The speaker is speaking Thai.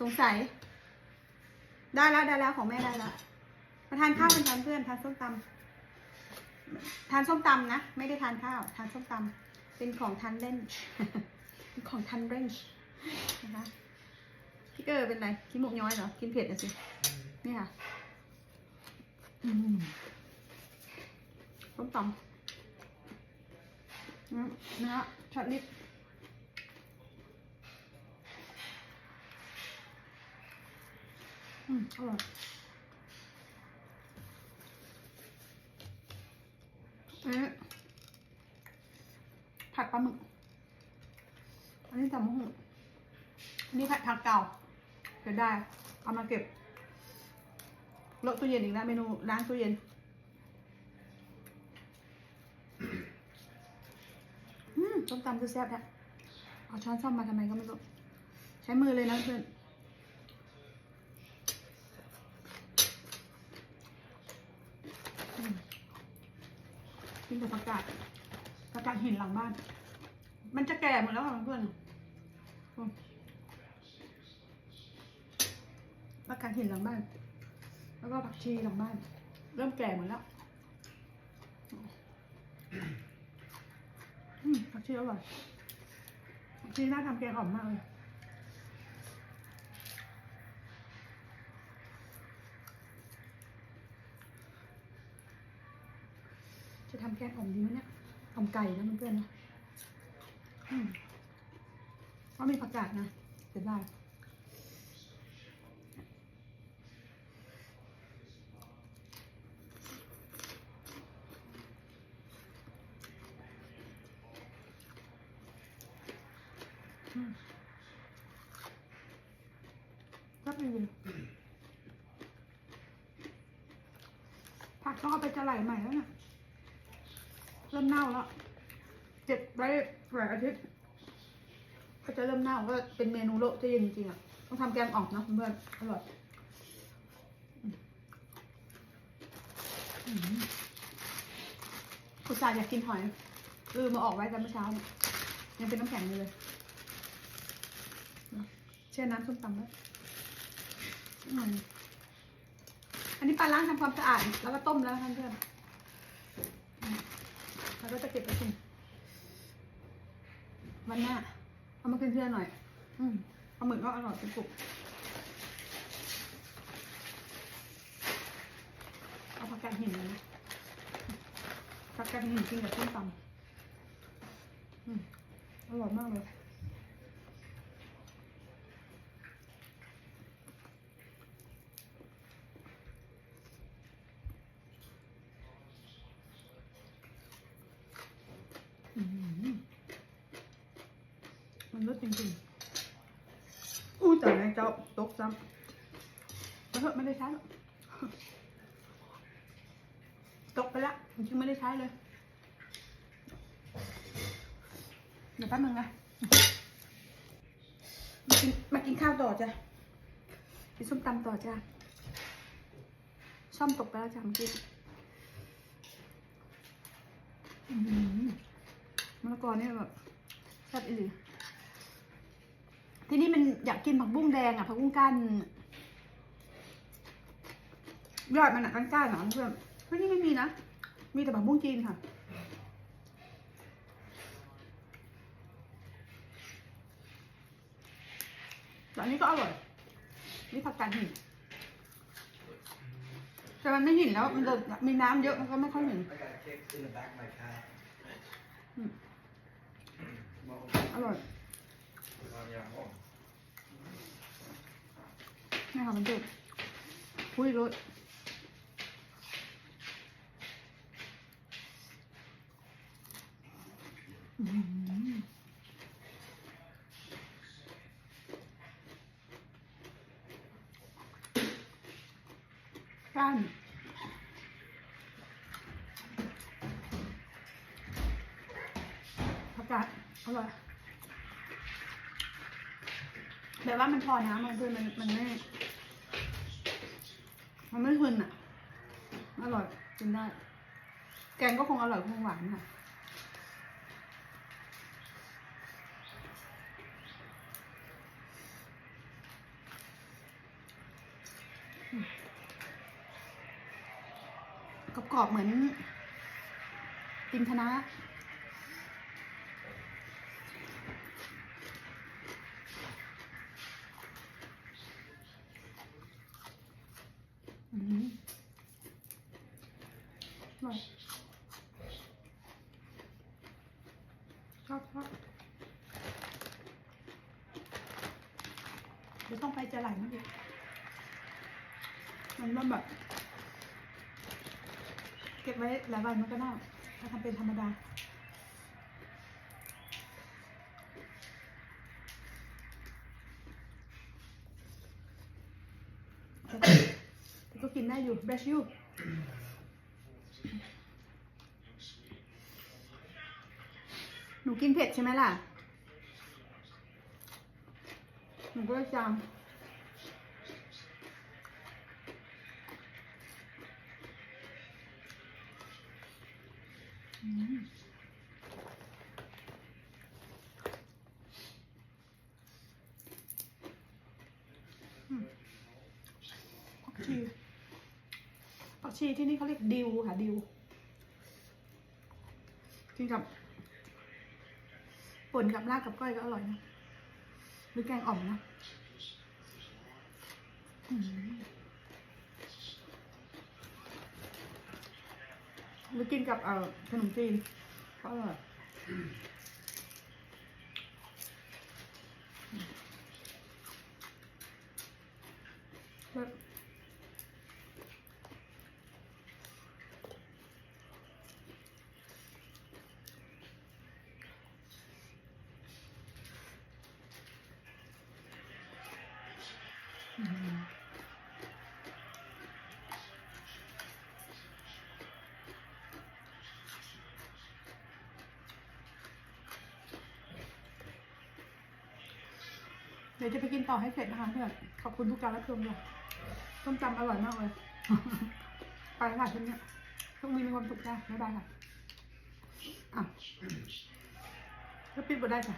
สงสัย ได้แล้วได้แล้วของแม่ได้แล้วมาทานข้าวกันทานเพื่อนทานส้มตำทานส้มตำนะ ไม่ได้ทานข้าว ทานส้มตำเป็นของทานเล่นเป็นของทานเร่งนะคะพี่เกอร์เป็นไรกินหมกย้อยเหรอ กินเผ็ดอะสิ นี่ค่ะส้มตำเนื้อช็อตลิป อืมอร่อยเอ๊ะผัดปลาหมึก อันนี้จำมะฮุอันนี้ผัดผักเก่าเดี๋ยวได้ เอามาเก็บเลาะตู้เย็นอีกแล้วเมนูล้างตู้เย็นอืมต้มตำคือแซ่บแท้เอาช้อนซ่อมมาทำไมก็ไม่รู้ใช้มือเลยนะเพื่อนอืมกิน แต่ผักกาดผักกาดหินหลังบ้าน มันจะแก่หมดแล้วค่ะเพื่อนอืมผักาดหินหลังบ้าน แล้วก็ผักชีหลังบ้าน เริ่มแก่หมดแล้วผักชีอร่อยผักชีน่าทำแกงอ่อมมากเลย จะทำแกงอ่อมดีไหม เนี่ยอ่อมไก่นะเพื่อนๆนะอืมก็มีผักกาดนะเดี๋ยวได้อืมก็ดีผักต้องเอาไปจะไหลใหม่แล้วนะ เริ่มเน่าแล้วเก็บไว้หลายอาทิตย์ก็จะเริ่มเน่าก็เป็นเมนูโลจะเย็นจริงๆอะต้องทำแกงอ่อมนะเพื่อนอร่อยอืมอืมคุณสายอยากกินหอยเออมาออกไว้แต่เมื่อเช้าเนี่ยยังเป็นน้ำแข็งอยู่เลยแช่น้ำส้มตำไว้อืมอันนี้ปลาล้างทำความสะอาดแล้วก็ต้มแล้วนะคะเพื่อน แล้วก็จะเก็บไปกินวันหน้า เอามากินเพื่อนหน่อย อืมเอาหมึกก็อร่อยเป็นปุกเอาผักกาดหินเลยนะผักกาดหินกินกับส้มตำอืมอร่อยมากเลย อื้อหือมัน รสจริงๆอู้แต่แม่เจ้าตกซ้ำแล้วเถอะไม่ได้ใช้หรอกตกไปละจริงไม่ได้ใช้เลยเดี๋ยวแป๊บนึงนะมากินมากินข้าวต่อจ้ะกินส้มตำต่อจ้ะซ่อมตกไปแล้วจ้ะเมื่อกี้อื้อหือมะละกอเนี่ยแบบแซ่บอีหลี ทีนี้มันอยากกินผักบุ้งแดงอะผักบุ้งก้านยอดมันอะก้านก้านๆเหรอเพื่อนเฮ้ยนี่ไม่มีนะ มีแต่ผักบุ้งจีนค่ะแต่อันนี้ก็อร่อย นี่ผักกาดหิน แต่มันไม่หินแล้ว มันจะมีน้ำเยอะมันก็ไม่ค่อยหิน อร่อย uh, yeah, well, นี่ค่ะมันเด็ดพุ้ยรถสั้นผักกาดอร่อยแบบว่ามันพอน้ำมันเพื่อนมันมันไม่ มันไม่หึนอะ อร่อยกินได้ แกงก็คงอร่อยคงหวานค่ะกรอบๆเหมือนติมคณะ ชอบชอบเดี๋ยวต้องไปจะไหลนิดเดียมันเริ่มแบบเก็บไว้หลายวันมันก็เน่าถ้าทำเป็นธรรมดาแต่ก็แต่ก็กินได้อยู่ bless you หนูกินเผ็ดใช่ไหมล่ะ หนูก็จามอืมอืมผักชีผักชีที่นี่เขาเรียกดิวค่ะดิวกินกับ ป่นกับลาบกับก้อยก็อร่อยนะหรือแกงอ่อมนะอืมหรือกินกับเอ่อขนมจีนก็อร่อย เดี๋ยวจะไปกินต่อให้เสร็จนะคะเพื่อน ขอบคุณทุกการรับชมเลยต้มจำอร่อยมากเลย ไปค่ะช่วงนี้ช่วงนี้มีความสุขจ้าบ๊ายบายค่ะ อะก็ปิดบทได้ค่ะ